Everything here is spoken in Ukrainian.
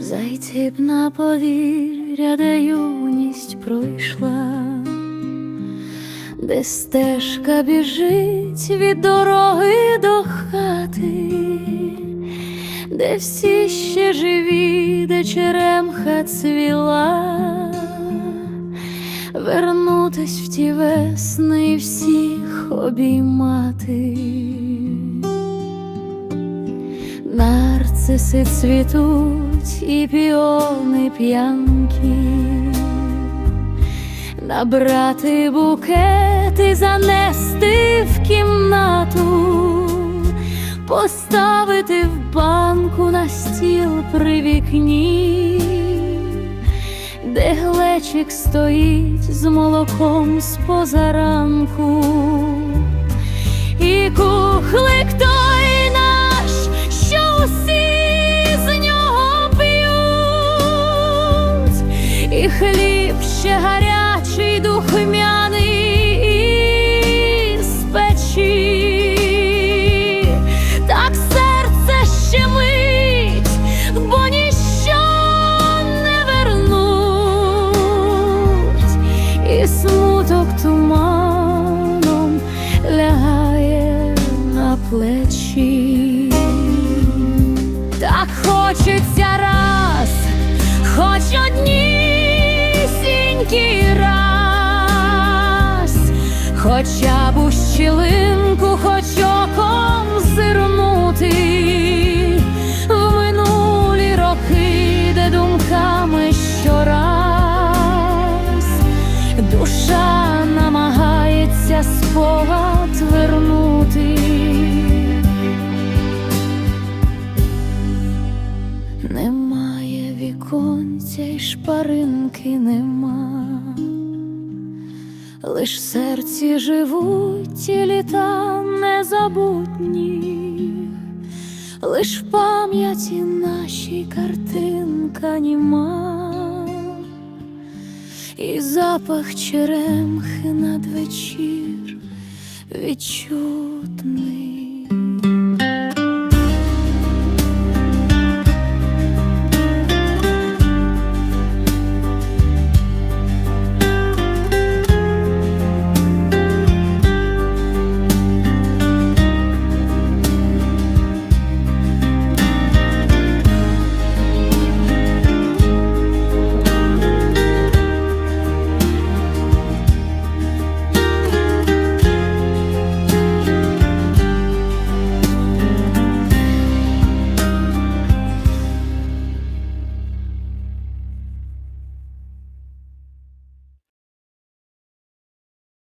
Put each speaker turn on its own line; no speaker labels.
Зайти б на повір'я, де юність пройшла, де стежка біжить від дороги до хати, де всі ще живі, де черемха цвіла, вернутись в ті весни і всіх обіймати. Нарциси цвітуть і піони п'янкі, набрати букет і занести в кімнату, поставити в банку на стіл при вікні, де глечик стоїть з молоком з позаранку. Туманом лягає на плечі. Так хочеться раз, хоч однісінький раз, хоча б у щілинку, шпаринки нема, лиш в серці живуть ті літа незабутні, лиш в пам'яті нашій картинка німа, і запах черемхи надвечір відчутний.